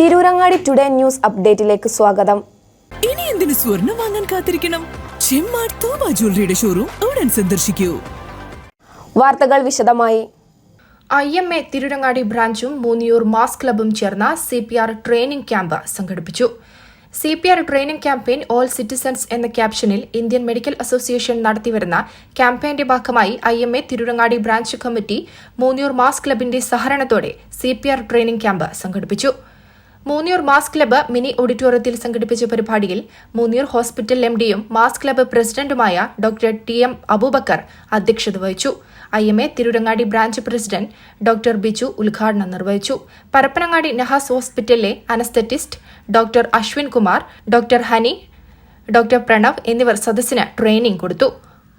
Tirurangadi today news അപ്ഡേറ്റിലേക്ക് സ്വാഗതം. ഇനി എന്തിനു സ്വർണം വാങ്ങാൻ കാത്തിരിക്കണം? ചെമ്മാട് തോമ ജ്വല്ലറിയുടെ ഷോറൂം ഉടൻ സന്ദർശിക്കൂ. വാർത്തകൾ വിശദമായി. ഐ എം എ തിരുരങ്ങാടി ബ്രാഞ്ചും മൂന്നിയൂർ മാസ് ക്ലബും ചേർന്ന C P R training camp സംഘടിപ്പിച്ചു. C P R training campaign all citizens എന്ന ക്യാപ്ഷനിൽ ഇന്ത്യൻ മെഡിക്കൽ അസോസിയേഷൻ നടത്തിവരുന്ന ക്യാമ്പയിന്റെ ഭാഗമായി I M A Tirurangadi branch committee Moonniyur mass ക്ലബിന്റെ സഹകരണത്തോടെ C P R training camp സംഘടിപ്പിച്ചു. മൂന്നിയൂർ മാസ് ക്ലബ്ബ് മിനി ഓഡിറ്റോറിയത്തിൽ സംഘടിപ്പിച്ച പരിപാടിയിൽ മൂന്നിയൂർ ഹോസ്പിറ്റൽ എം ഡിയും മാസ് ക്ലബ്ബ് പ്രസിഡന്റുമായ ഡോക്ടർ ടി എം അബൂബക്കർ അധ്യക്ഷത വഹിച്ചു. I M A Tirurangadi branch president doctor Biju ഉദ്ഘാടനം നിർവഹിച്ചു. പരപ്പനങ്ങാടി നഹാസ് ഹോസ്പിറ്റലിലെ anaesthetist doctor Ashwin Kumar doctor Hani doctor Pranav എന്നിവർ സദസ്സിന് ട്രെയിനിംഗ് കൊടുത്തു.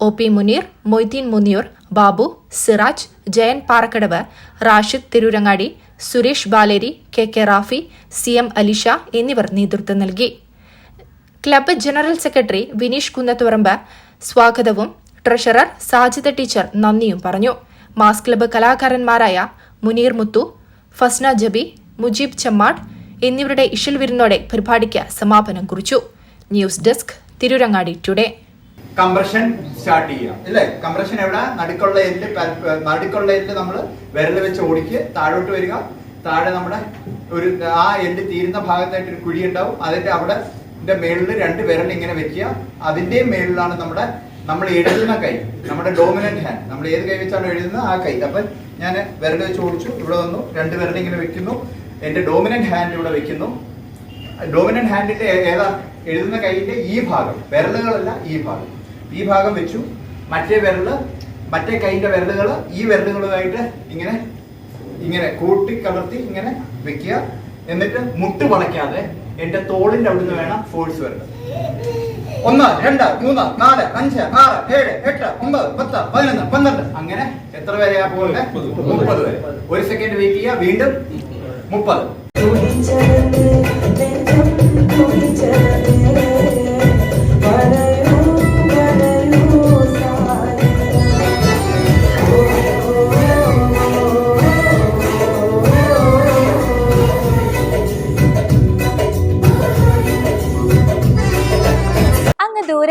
O P Muneer Moideen Muneer Babu Siraj Jayan Parakkadavu Rashid Tirurangadi Suresh Baleri K K Rafi C M Alisha എന്നിവർ നേതൃത്വം നൽകി. Club general secretary Vineesh Kunnathuramb സ്വാഗതവും treasurer Sajida teacher നന്ദിയും പറഞ്ഞു. Mass club കലാകാരന്മാരായ മുനീർ മുത്തു ഫസ്ന ജബി മുജീബ് ചമ്മാട് എന്നിവരുടെ ഇഷൽ വിരുന്നോടെ പരിപാടിക്ക് സമാപനം കുറിച്ചു. News desk Tirurangadi today. Compression start ചെയ്യാം അല്ലേ കംപ്രഷൻ എവിടെ? നടുക്കുള്ള എല്ല് നടുക്കുള്ള എല്ല് നമ്മൾ വിരൽ വെച്ച് ഓടിക്ക് താഴോട്ട് വരിക. താഴെ നമ്മുടെ ഒരു ആ എല്ല് തീരുന്ന ഭാഗത്തായിട്ട് ഒരു കുഴി ഉണ്ടാവും. അതിന്റെ അവിടെ മേളിൽ രണ്ട് വിരൽ ഇങ്ങനെ വെക്കുക. അതിന്റെയും മേളിലാണ് നമ്മുടെ നമ്മൾ എഴുതുന്ന കൈ. നമ്മുടെ ഡോമിനന്റ് ഹാൻഡ് നമ്മൾ ഏത് കൈ വെച്ചാണ് എഴുതുന്നത്? ആ കൈ. അപ്പൊ ഞാൻ വിരൽ വെച്ച് ഓടിച്ചു. ഇവിടെ വന്നു. രണ്ട് വിരൽ ഇങ്ങനെ വെക്കുന്നു. എന്റെ ഡോമിനന്റ് ഹാൻഡ് ഇവിടെ വെക്കുന്നു. ഡോമിനന്റ് ഹാൻഡിന്റെ ഏതാ? എഴുതുന്ന കൈയിന്റെ ഈ ഭാഗം. വിരലുകളല്ല ഈ ഭാഗം. ഈ ഭാഗം വെച്ചു. മറ്റേ വിരൽ മറ്റേ കൈയിന്റെ വിരലുകൾ ഈ വിരലുകളുമായിട്ട് ഇങ്ങനെ ഇങ്ങനെ കൂട്ടി കലർത്തി ഇങ്ങനെ വെക്കുക. എന്നിട്ട് മുട്ട് വളയ്ക്കാതെ എന്റെ തോളിന്റെ അവിടുന്ന് വേണം ഫോഴ്സ് വരണം ഒന്ന് രണ്ട് മൂന്ന് നാല് അഞ്ച് ആറ് ഏഴ് എട്ട് ഒമ്പത് പത്ത് പതിനൊന്ന് പന്ത്രണ്ട്. അങ്ങനെ എത്ര വരെയാ പോലെ മുപ്പത്. വരെ. ഒരു സെക്കൻഡ് വെയിറ്റ് ചെയ്യുക. വീണ്ടും മുപ്പത്.